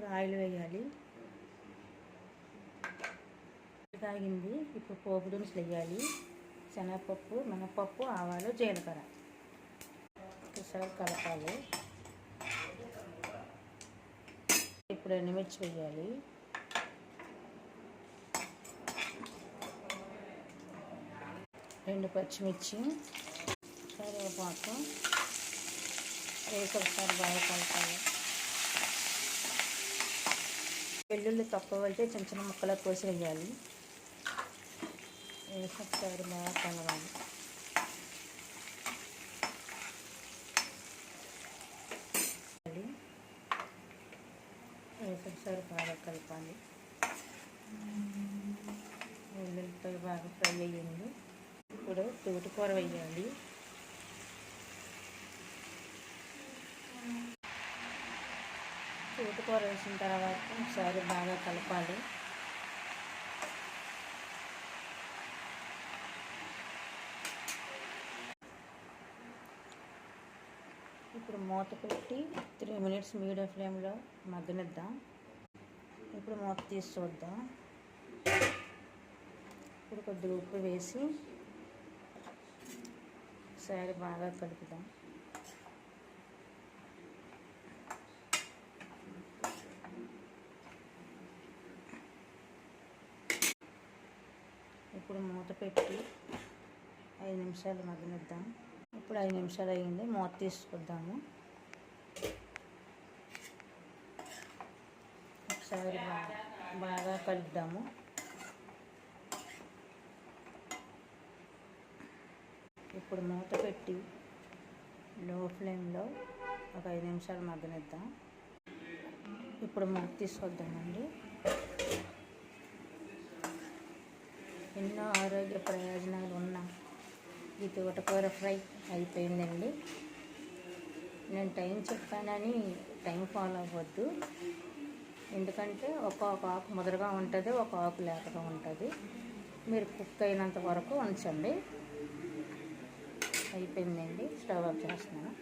ఇప్పుడు ఆయిల్ వేయాలి. తాగింది ఇప్పుడు పోపు దినుసులు వేయాలి. శనగపప్పు మినపప్పు ఆవాలు జీలకర్ర. ఒకసారి కలపాలి. ఇప్పుడు ఎండుమిర్చి వేయాలి. రెండు పచ్చిమిర్చి కరివేపాకు. వేసి ఒకసారి బాగా కలపాలి. వెల్లుల్లి తక్కువ వెళ్తే చిన్న చిన్న ముక్కలు కోసి వేయాలి వేసి ఒకసారి బాగా కలవాలి. వేసి ఒకసారి బాగా కలపాలి. వెల్లుల్లితో బాగా ఫ్రై అయ్యింది. ఇప్పుడు తోటకూర వేయాలి తోటకూర వేసిన తర్వాత ఒకసారి బాగా కలపాలి. ఇప్పుడు మూత పెట్టి త్రీ మినిట్స్ మీడియం ఫ్లేమ్లో మగ్గనిద్దాం. ఇప్పుడు మూత తీసి చూద్దాం. ఇప్పుడు కొద్దిగా ఉప్పు వేసి ఒకసారి బాగా కలుపుదాం. ఇప్పుడు మూత పెట్టి ఐదు నిమిషాలు మగ్గనిద్దాం. ఇప్పుడు ఐదు నిమిషాలు అయ్యింది. మూత తీసుకొద్దాము. ఒకసారి బాగా బాగా కలుపుదాము ఇప్పుడు మూత పెట్టి లో ఫ్లేమ్లో ఒక ఐదు నిమిషాలు మగ్గనిద్దాం. ఇప్పుడు మూత తీసుకొద్దామండి. ఎన్నో ఆరోగ్య ప్రయోజనాలు ఉన్న ఈ తోటకూర ఫ్రై అయిపోయిందండి. నేను టైం చెప్పానని టైం ఫాలో అవ్వద్దు. ఎందుకంటే ఒక్కొక్క ఆకు ముదరగా ఉంటుంది ఒక ఆకు లేకగా ఉంటుంది. మీరు కుక్ అయినంత వరకు ఉంచండి. అయిపోయిందండి. స్టవ్ ఆఫ్ చేస్తున్నాను.